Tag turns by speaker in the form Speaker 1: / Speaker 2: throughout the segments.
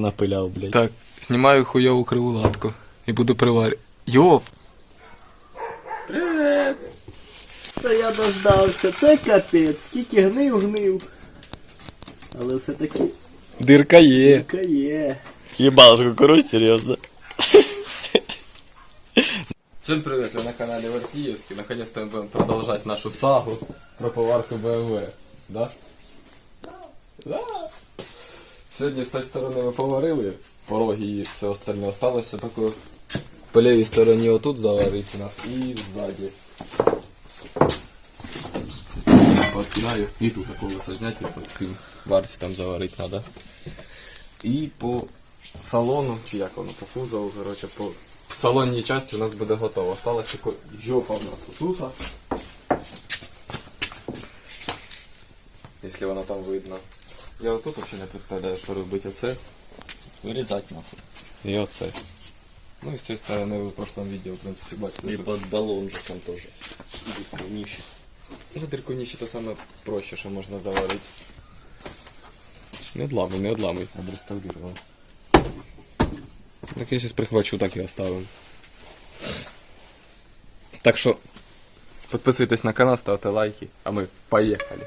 Speaker 1: понапиляв, блядь.
Speaker 2: Так, знімаю хуйову криву латку і буду приварювати. Йоп! Привет!
Speaker 1: Та я дождався, це капець, скільки гнив, гнив. Але все-таки
Speaker 2: Дирка є.
Speaker 1: яка є.
Speaker 3: Ебал с кукуруз, серьезно.
Speaker 2: Всем привет, вы на канале Вартиевский. Наконец-то мы будем продолжать нашу сагу про поварку БМВ. Да? Да. Сьогодні з тої сторони ми поварили пороги і все остальне. Осталося тільки по лівій стороні отут заварити у нас і ззаді. Подкидаю. І тут колесо зняти, потім варці там заварити треба. І по салону, чи як воно, по кузову, коротше, по салонній часті у нас буде готово. Осталось тільки жопа у нас отут. Якщо воно там видно. Я отут взагалі не представляю, що робити оце
Speaker 1: Вирізати нахуй.
Speaker 2: і оце. Ну і з цієї сторони ви в прошлому відео, в принципі, бачили.
Speaker 1: І
Speaker 2: що-
Speaker 1: під балон же там теж. Ніше.
Speaker 2: Ну, дирку ніші то саме проще, що можна заварити. Не одламуй, не одламуй.
Speaker 1: Обреставрировал.
Speaker 2: Так я сейчас прихвачу, так і оставим. Так що підписуйтесь на канал, ставте лайки, а ми поїхали.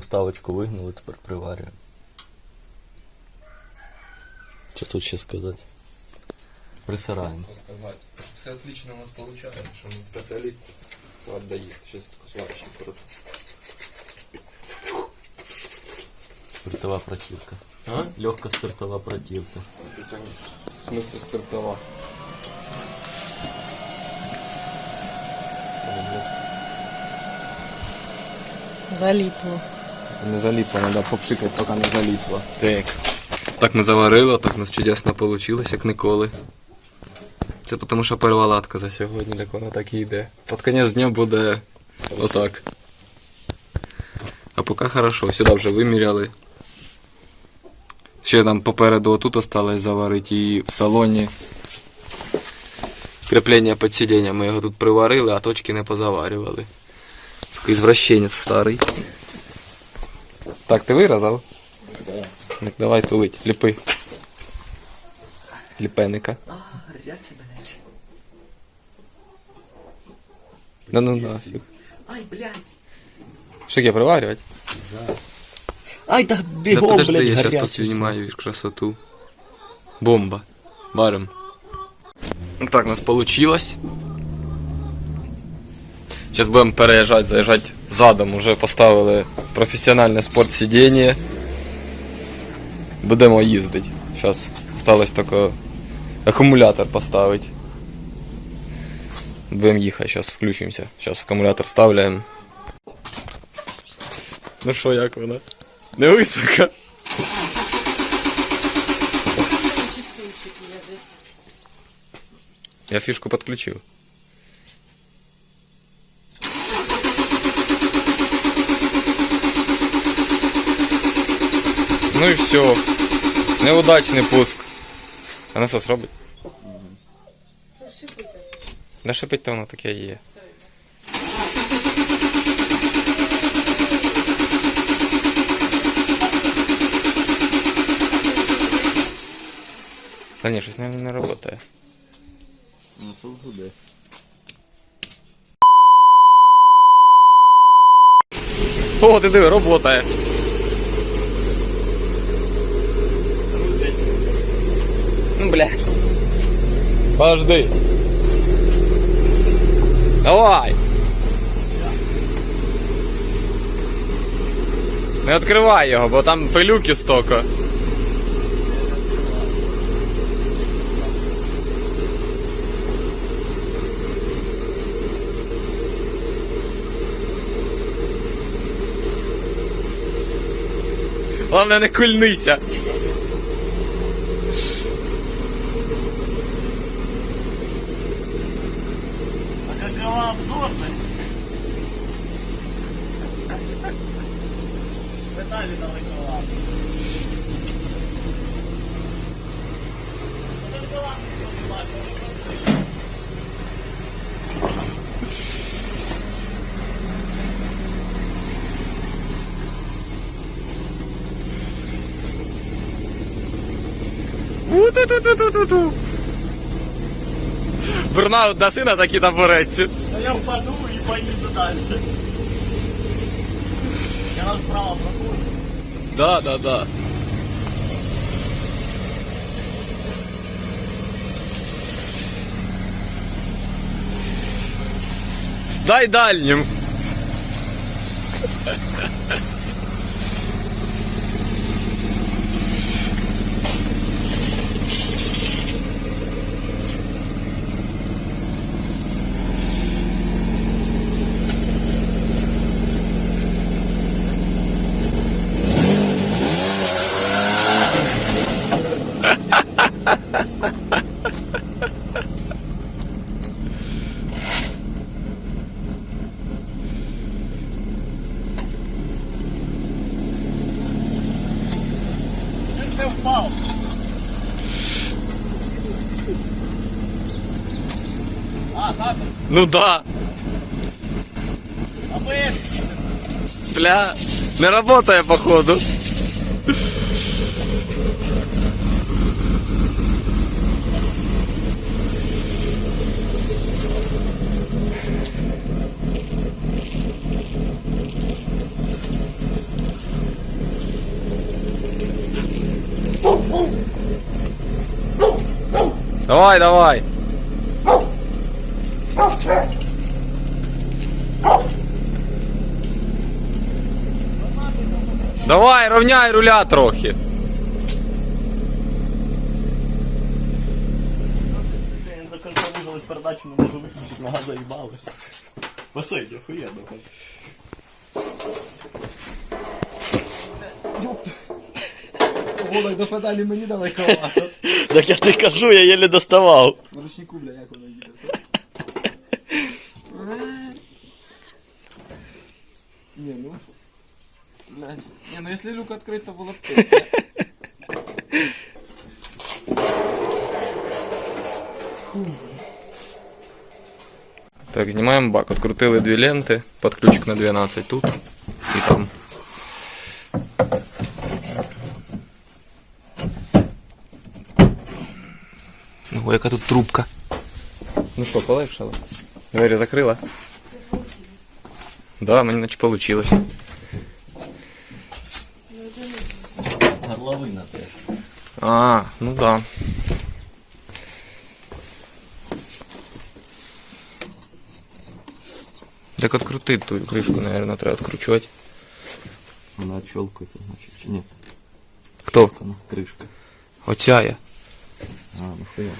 Speaker 1: Ремставочку вигнали, тепер приварюємо. Що тут ще сказати? Присираємо.
Speaker 2: Що сказати? Все отлично у нас виходить, що ми спеціаліст. Сват доїсть. Зараз таку сварочку коротко.
Speaker 1: Спиртова противка.
Speaker 2: А?
Speaker 1: Легка спиртова противка.
Speaker 2: В смысле спиртова.
Speaker 4: Заліпло.
Speaker 2: Не заліпло, треба попшикати, поки не заліпло. Так. Так ми заварили, так у нас чудесно вийшло, як ніколи. Це тому, що перша латка за сьогодні, так вона так і йде. Під кінець дня буде отак. А поки хорошо, сюди вже виміряли. Ще там попереду отут осталось заварити і в салоні. Кріплення під сидіння, ми його тут приварили, а точки не позаварювали. Такий извращенець старий. Так, ти виразав? Так, давай тулить, ліпи. Ліпеника. Да ну нафиг.
Speaker 1: Ай, блядь!
Speaker 2: Что я приваривать?
Speaker 1: Ай, да
Speaker 2: Да
Speaker 1: бігом,
Speaker 2: подожди,
Speaker 1: блядь,
Speaker 2: я сейчас
Speaker 1: гарячий.
Speaker 2: поснимаю красоту. Бомба. Варим. Ну Так, у нас получилось. Сейчас будем переезжать, заезжать задом. Уже поставили професіональне спортсидіння. Будемо їздити. Зараз осталось тільки акумулятор поставити. Будемо їхати, зараз включимося. Зараз акумулятор вставляємо. Ну що, як вона? Не висока.
Speaker 4: Чистунчик є десь.
Speaker 2: Я фішку підключив. Ну і все. Неудачний пуск. А насос робить? Да шипить то воно таке є. Та ні, щось, мабуть, не працює.
Speaker 1: Що буде?
Speaker 2: О, ти диви, работає. Ну, блядь. Подожди. Давай. Не відкривай його, бо там пилюки стока. Главное, не кульнися.
Speaker 1: Обзорность? Деталі далеко.
Speaker 2: У-ту-ту-ту-ту-ту. Бурнаут на сина такі табореться.
Speaker 1: А я впаду і поїду далі. Я нас справа проходжу.
Speaker 2: Да, да, да. Дай дальнім. Ну да. Бля, не работає походу. Давай, давай. Давай, ровняй руля трохи.
Speaker 1: Я до конца вижалась передачу, не можу виключити, нога заїбалась. Посидь, охуєнно. Волок до педалі мені далековато.
Speaker 2: Так я ти кажу, я єле доставав.
Speaker 1: На ручнику, бля, як воно їде. Ні, ну.
Speaker 5: Блядь. Не, ну если люк открыть, то было бы песня.
Speaker 2: Так, знімаємо бак. Открутили дві ленти, під ключик на 12 тут і там. Ого, яка тут трубка. Ну що, полегшало? Двері закрила? Да, мені наче получилось.
Speaker 1: Горловина теж.
Speaker 2: А, ну да. Так открути ту кришку, наверное, треба откручувати.
Speaker 1: Вона чолкається, значить, чи ні?
Speaker 2: Хто?
Speaker 1: Вона кришка.
Speaker 2: Оця я.
Speaker 1: А, ну хуя.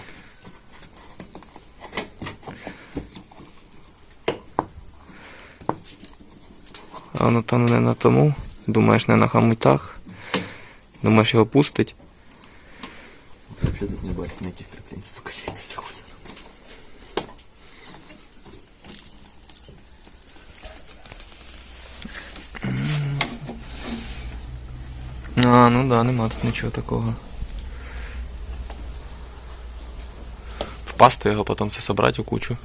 Speaker 2: А там не на тому. Думаєш, не на хамутах. Думаєш його пустить.
Speaker 1: Вообще тут не бачить ніяких креплень, сука, я це хуя.
Speaker 2: А, ну да, нема тут нічого такого. Впасти його, потім все собрати у кучу.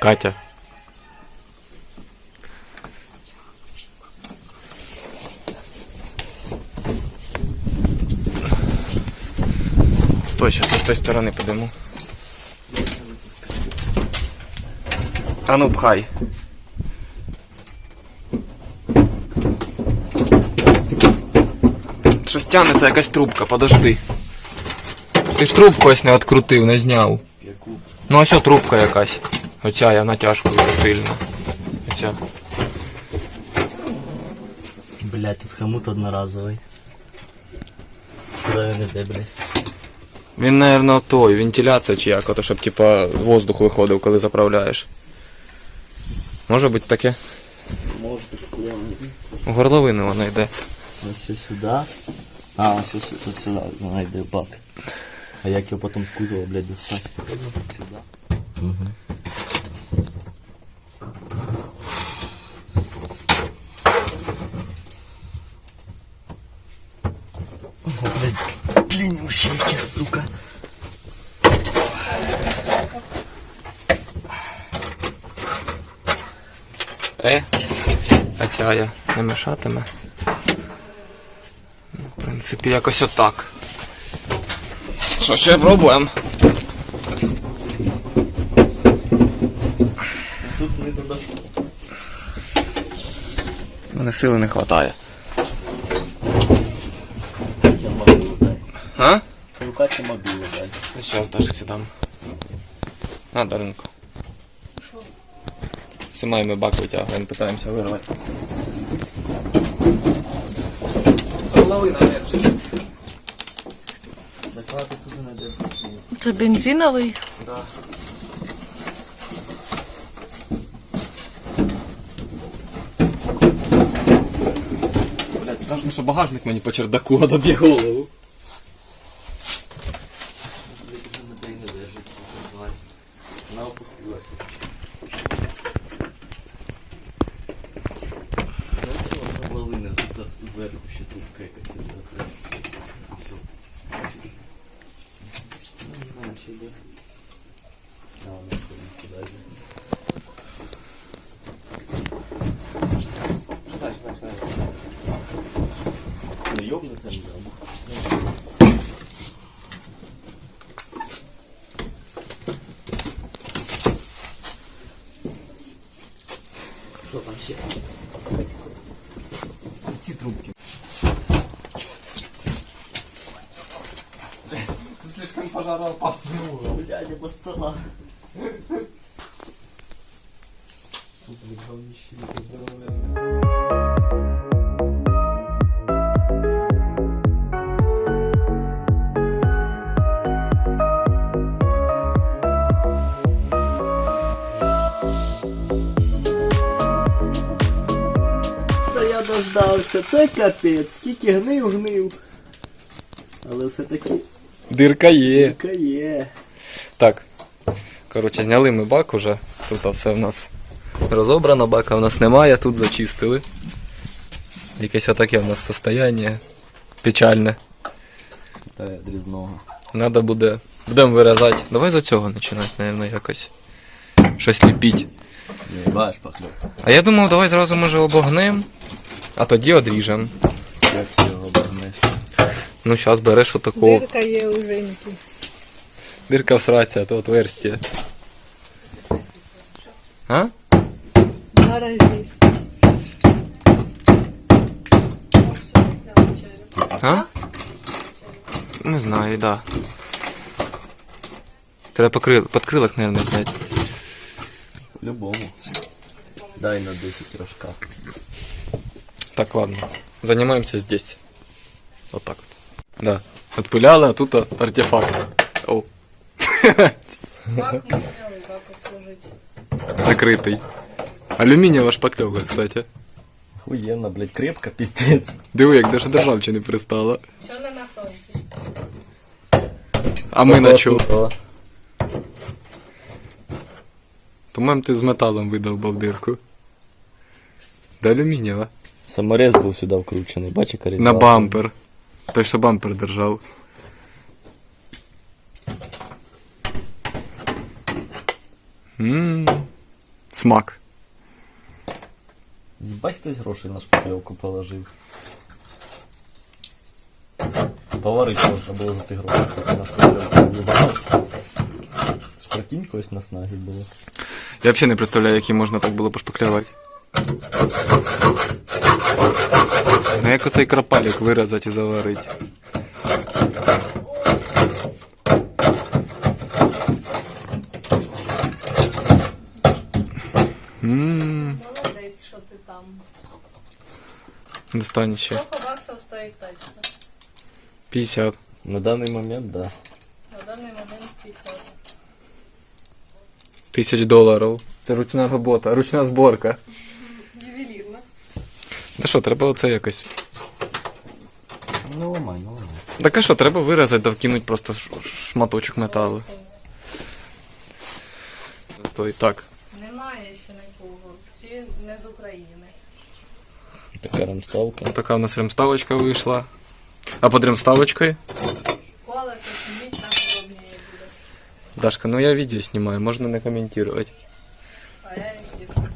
Speaker 2: Катя. Стой, сейчас з тої сторони подиму. А ну пхай. Щось тянеться якась трубка, подожди. Ти ж трубку ось не відкрутив, не зняв.
Speaker 1: Яку?
Speaker 2: Ну ось трубка якась. Оця я натяжкою сильно. Оця.
Speaker 1: Блять, тут хомут одноразовий. Куди він іде, блять?
Speaker 2: Він, наверно, той, вентиляція чи як, ото, щоб типа воздух виходив, коли заправляєш. Може бути таке.
Speaker 1: Може тут.
Speaker 2: У горловину вона йде.
Speaker 1: Ось ось сюди. А, ось сюди, тут сюди, вона йде бак. А як його потім з кузова, блядь, достати? Сюди. Угу. Блядь, длиннющий, сука.
Speaker 2: Е, а ця я не мешатиме. Ну, в принципі, якось отак. Що ще пробуємо?
Speaker 1: Тут не задошло.
Speaker 2: Мене сили не вистачає.
Speaker 1: Я мобілу дай.
Speaker 2: А?
Speaker 1: Мобілу дай.
Speaker 2: Сейчас даже сідам. На, Даринко. Знімаємо бак витягуємо, питаємося вирвати. Половина держить.
Speaker 1: Заклади туди не держи.
Speaker 4: Це бензиновий?
Speaker 2: Блять, кажемо, що багажник мені по чердаку одоб'є голову.
Speaker 1: Ніде не держиться. Давай. Вона опустилася. Ну все, половина тут зверху ще тут якась іде. Все. Ну, не знаю, чи йде. А, вона куди йде. Не йобнеться, не дам. Що там ще? Ці трубки.
Speaker 2: Слишком пожароопасний угол.
Speaker 1: Блядь, по стола. Тут говнище здорове. Я дождався, це капець, скільки гнив, гнив. Але все-таки
Speaker 2: Дирка є.
Speaker 1: така є.
Speaker 2: Так. Коротше, зняли ми бак уже. Тут все в нас розобрано, бака в нас немає, тут зачистили. Якесь отаке в нас состояние печальне.
Speaker 1: Та дрізного.
Speaker 2: Надо буде. Будемо вирізати. Давай за цього починати, мабуть, якось. Щось ліпіть.
Speaker 1: Не бачиш.
Speaker 2: А я думав, давай зразу може обогнем, а тоді одріжем.
Speaker 1: Як ти його обернеш?
Speaker 2: Ну, зараз береш отаку.
Speaker 4: Дирка є у Женьки.
Speaker 2: Дирка в сраці, а то отверстие. А?
Speaker 4: Гаражі.
Speaker 2: А? Не знаю, да. Треба покрил... подкрилок, наверное, зняти.
Speaker 1: Любому. Дай на 10 рожка.
Speaker 2: Так, ладно. Занимаемся здесь. Вот так вот. Да. Отпыляли, а тут артефакт.
Speaker 4: Бак.
Speaker 2: Закрытый. Алюминиевая шпаклевка, кстати.
Speaker 1: Охуєнно, блядь, крепко, пиздец.
Speaker 2: Диви, як даже до ржавчини пристала.
Speaker 4: Що не на фронті?
Speaker 2: А ми на чому? По-моєму, ти з металом видовбав дирку. Да алюмінієва.
Speaker 1: Саморез був сюди вкручений, бачиш, яка?
Speaker 2: На бампер. Той, що бампер держав. Ммм. Смак.
Speaker 1: Бать хтось грошей на шпаклевку положив. Поварити можна було за ті гроші, скільки на шпаклевку вибирав. Ж когось на снагі було.
Speaker 2: Я взагалі не представляю, які можна так було пошпаклювати. Ну як оцей крапалік виразати і заварити. Ммм,
Speaker 4: Молодець, що ти там.
Speaker 2: достань ще.
Speaker 4: Сколько баксів стоїть тачка?
Speaker 2: 50.
Speaker 1: На даний момент, да.
Speaker 4: На даний момент 50.
Speaker 2: Тисяч доларів. Це ручна робота, ручна зборка.
Speaker 4: Ювелірно.
Speaker 2: Та що, треба оце якось.
Speaker 1: Ну ламай, ну ламай.
Speaker 2: Так а що, треба виразити, да вкинуть просто ш- шматочок металу. Стой, так.
Speaker 4: немає ще нікого. Всі не з України.
Speaker 1: Така ремставка.
Speaker 2: Така у нас ремставочка вийшла. А под ремставочкою? Колесо сніміть, так удобніше буде. Дашка, ну я відео знімаю, можна не коментувати.
Speaker 4: А я їду.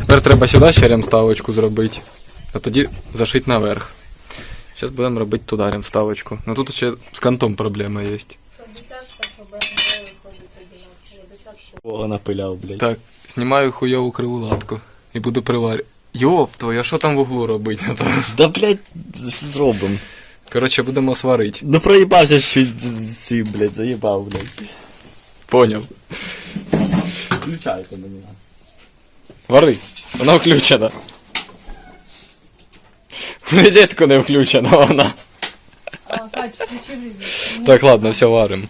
Speaker 2: Тепер треба сюди ще ремставочку зробити, а тоді зашити наверх. Зараз будемо робити туди ремставочку. Ну тут ще з кантом проблема є.
Speaker 4: 60 проблем.
Speaker 1: Кого напиляв, блядь.
Speaker 2: Так, знімаю хуйову криву латку і буду приварювати. Йоп, твою, а що там в углу робити?
Speaker 1: Да, блядь, що зробим.
Speaker 2: Коротше, будемо сварити.
Speaker 1: Ну проїбався чуть з цим, блядь, заїбав, блядь.
Speaker 2: Поняв.
Speaker 1: Включайте мені.
Speaker 2: Вари, вона включена. Розетку не включена вона.
Speaker 4: А, Кать, включи різні.
Speaker 2: Так, ладно, все варим.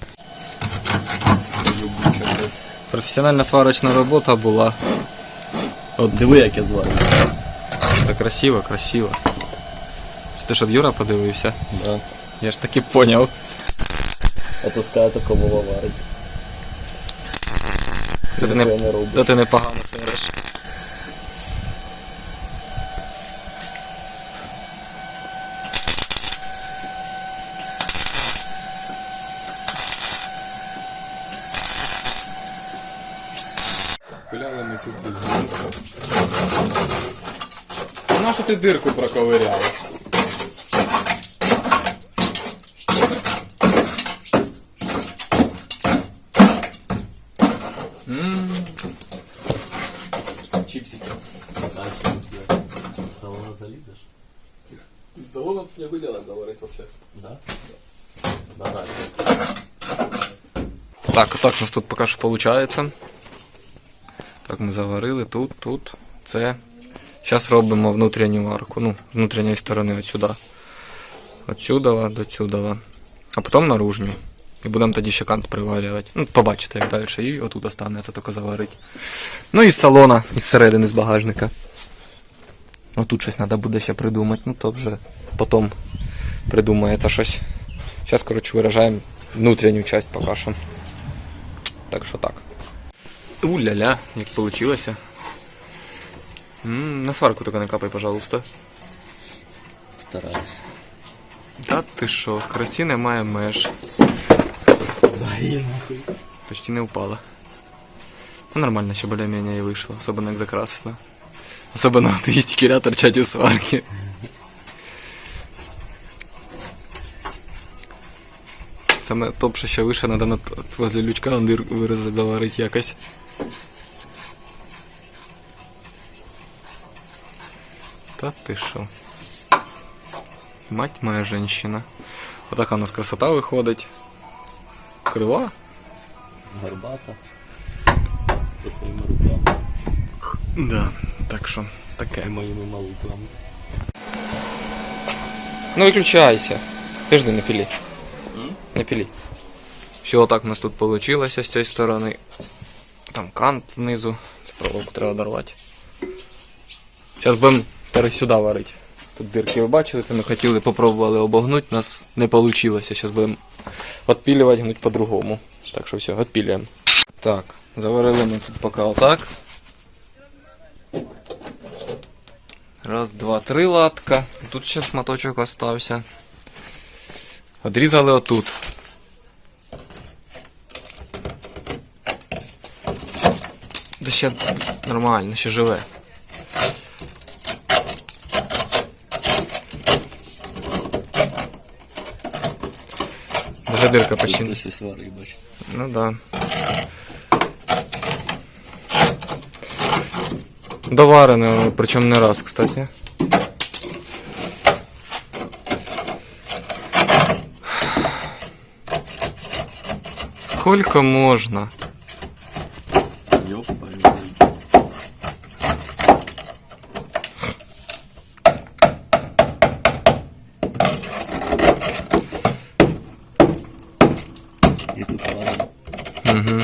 Speaker 2: Професіональна сварочна робота була.
Speaker 1: От диви, як я зварю.
Speaker 2: Так красиво, красиво. Це ти щоб Юра подивився?
Speaker 1: Да.
Speaker 2: Я ж таки поняв.
Speaker 1: Опускаю такого тако варить.
Speaker 2: Та ти не, та ти непогано сереш. Пиляли ми цю дирку. Нашу ти дирку проковиряла? Чипсики.
Speaker 1: З салона залізеш?
Speaker 2: З салоном тут не гуляла говорить вообще.
Speaker 1: Да? Базар.
Speaker 2: Так, так у нас тут поки що виходить. Ми заварили тут, тут. Це. Зараз робимо внутрішню арку. Ну, з внутрішньої сторони отсюди. Отсюда до сюди. А потім наружню. І будемо тоді ще кант приварювати. Ну, побачите, як далі. І отут останеться тільки заварити. Ну і з салона, із середини, з багажника. Отут щось треба буде ще придумати. Ну, то вже потім придумається щось. Зараз, коротше, виражаємо внутрішню часть поки що. Так що так. У-ля-ля, як получилося. М, На сварку тільки не капай, пожалуйста.
Speaker 1: Стараюсь.
Speaker 2: Та ти що, красі немає меж.
Speaker 1: І нахуй.
Speaker 2: Почти не упала. Ну нормально, ще более-менее і вийшло, особенно як закрасила. Особенно от її стікеря торчать із сварки. Саме топ, що ще вище, треба возле лючка вирізати, заварити якось. Та ти що? Мать моя женщина. Отака у нас красота виходить. Крила.
Speaker 1: Горбата. Зі своїми руками.
Speaker 2: Да, так що
Speaker 1: І
Speaker 2: таке.
Speaker 1: моїми малуками.
Speaker 2: Ну виключайся. Подожди, не пили. Не пили. Все, так у нас тут вийшло з цієї сторони. Там кант знизу. Цю проволоку треба дорвати. Зараз будемо Тепер сюди варити. Тут дирки ви бачили, це ми хотіли, попробували обогнути, у нас не вийшло. Зараз будемо відпілювати, гнуть по-другому. Так що все, відпілюємо. Так, заварили ми тут поки отак. Раз, два, три латка. Тут ще шматочок остався. Одрізали отут. Да ще нормально, ще живе. Даже дирка
Speaker 1: бач.
Speaker 2: Ну да. Доварене, причому не раз, кстати. Сколько можно?
Speaker 1: Ёпаю. І тут ладно.
Speaker 2: Угу.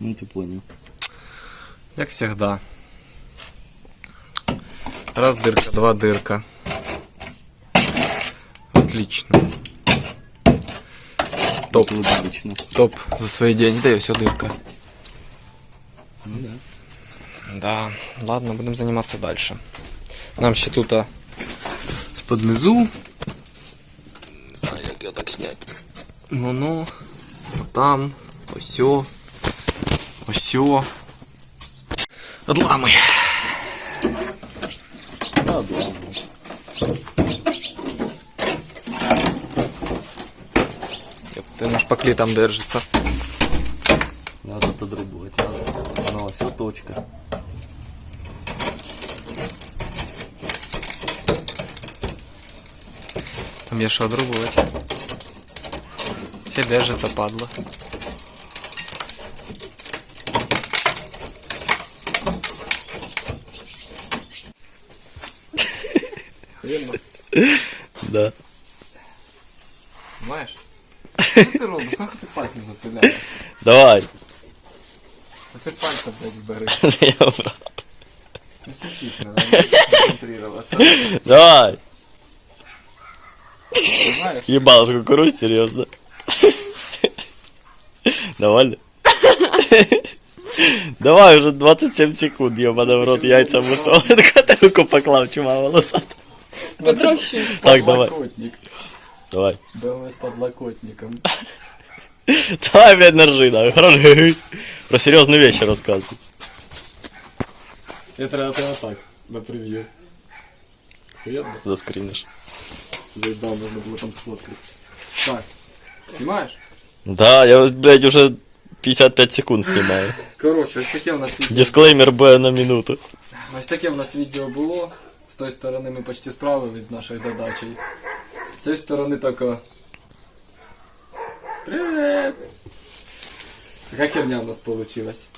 Speaker 1: Ну ти понял
Speaker 2: Як всегда. Раз дырка, два дырка. Отлично. Топ.
Speaker 1: Тут обычно.
Speaker 2: Топ за свої деньги. Да і все дырка.
Speaker 1: Ну да.
Speaker 2: Да, ладно, будемо займатися далі. Нам ще тут а, з-под низу. Не знаю, як його так зняти. Ну-ну. Там. Осьо. Осьо. Отламуй.
Speaker 1: Да, да.
Speaker 2: Ти на шпаклі там держиться.
Speaker 1: Надо додрубувати, надо. Ну, все, точка.
Speaker 2: Там є що одрубувати. Ще держиться, падла.
Speaker 1: Да.
Speaker 5: Знаєш? Що ти робиш? Нахуй ти пальцем запиляєш?
Speaker 1: Давай.
Speaker 5: Це пальцем, блядь, бери.
Speaker 1: Я брав.
Speaker 5: Не стучить, надо концентрироваться.
Speaker 1: Давай.
Speaker 5: Знаєш?
Speaker 1: Ебал с кукуруз, серьезно. Довольно? Давай уже 27 секунд, ебаный в рот, яйца мусол. Котелку поклав, чума волосат.
Speaker 4: Потрощуй.
Speaker 1: Так, давай.
Speaker 5: Подлокотник.
Speaker 1: Давай.
Speaker 5: БМВ с подлокотником.
Speaker 1: Давай, блядь, на ржи, да. Хорош. Про серьезные вещи рассказывай.
Speaker 5: Я треба тебе так, на превью. Хуєдно?
Speaker 1: Заскринишь.
Speaker 5: Заебал, нужно было там сфоткать. Так, снимаешь?
Speaker 1: Да, я, блядь, уже 55 секунд снимаю.
Speaker 5: Короче, ось таке у нас відео.
Speaker 1: Дисклеймер Б на минуту.
Speaker 5: Ось таке у нас відео було. З тої сторони ми почти справились з нашою задачею. З цієї сторони тако. Привет! Така херня у нас получилась.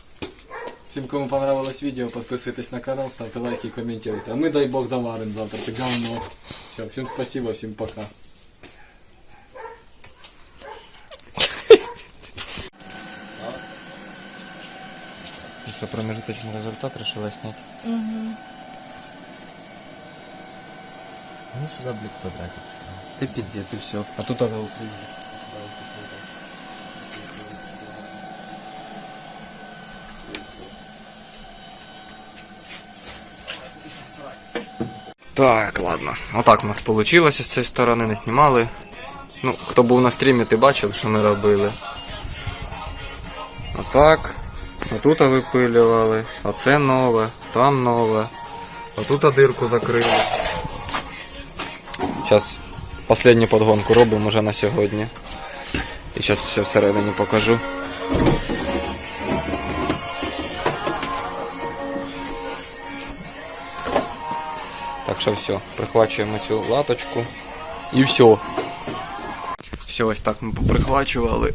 Speaker 5: Всім, кому понравилось відео, підписуйтесь на канал, ставте лайки, коментуйте. А ми, дай Бог, доварим завтра. Це говно. Все, всім спасибо, всім пока.
Speaker 2: Ти що, промежуточний результат решила зняти?
Speaker 1: Ну сюда, блядь, квадратик.
Speaker 2: Ти піздець і все. А тут азал Так, ладно. Отак у нас вийшло з цієї сторони, не знімали. Ну, хто був на стрімі, ти бачив, що ми робили. Отак. Отут випилювали. Оце нове, там нове. Отут дирку закрили. Зараз останню подгонку робимо вже на сьогодні. І зараз все всередині покажу. Так що все, прихвачуємо цю латочку. І все. Все, ось так ми поприхвачували.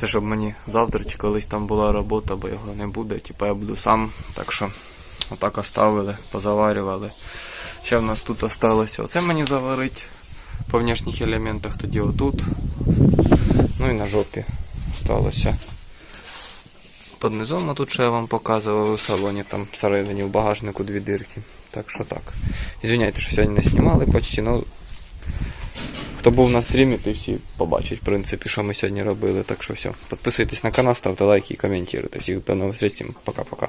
Speaker 2: Це щоб мені завтра чи колись там була робота, бо його не буде. Типа я буду сам. Так що отак оставили, позаварювали. Ще в нас тут осталося. Оце мені заварить по внешніх елементах, тоді отут. Ну і на жопі осталося. Под низом, а тут що я вам показував у салоні, там всередині в багажнику дві дирки. Так що так. Ізвиняйте, що сьогодні не знімали почти, ну хто був на стрімі, ти всі побачать, в принципі, що ми сьогодні робили. Так що все. Підписуйтесь на канал, ставте лайки і коментуйте. Всіх до нових зустрічей. Пока-пока.